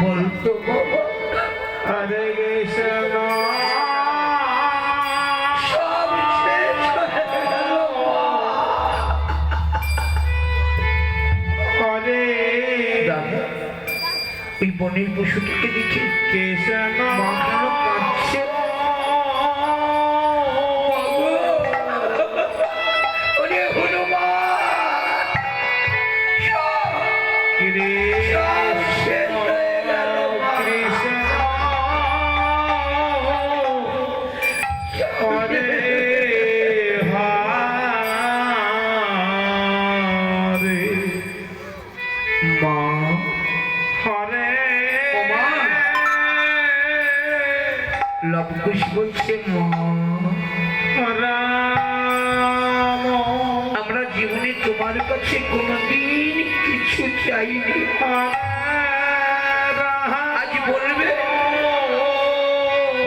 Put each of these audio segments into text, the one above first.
বলতো হয়ে হরে দাদা ওই বনের পশুটিকে দেখে কৃষ্ণ লবকুশ বলছে আমরা জীবনে তোমার কাছে কোনোদিন কিছু চাইনি। আজ বলবে,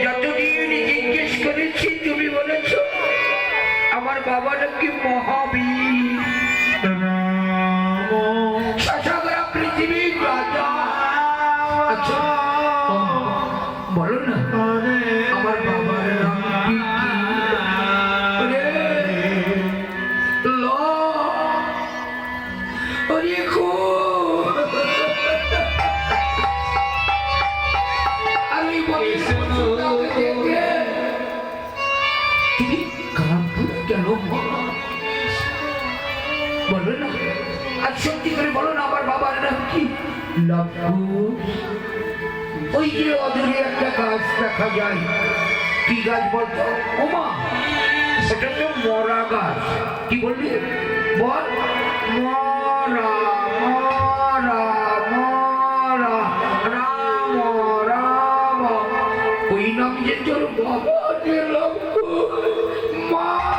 যতদিন জিজ্ঞেস করেছি, তুমি বলেছ, আমার বাবা নাকি মহাবীর। বলি না আর সত্যি করে বলো না আমার বাবার নাম কি লব্বু ওই যে অদূরে একটা গাছ দেখা যায় কি গাছ বলতো ওমা সেটা তো মরা গাছ কি বললি বল। ওই নাম যে তোর বাবা যে লক্ষ্য। মা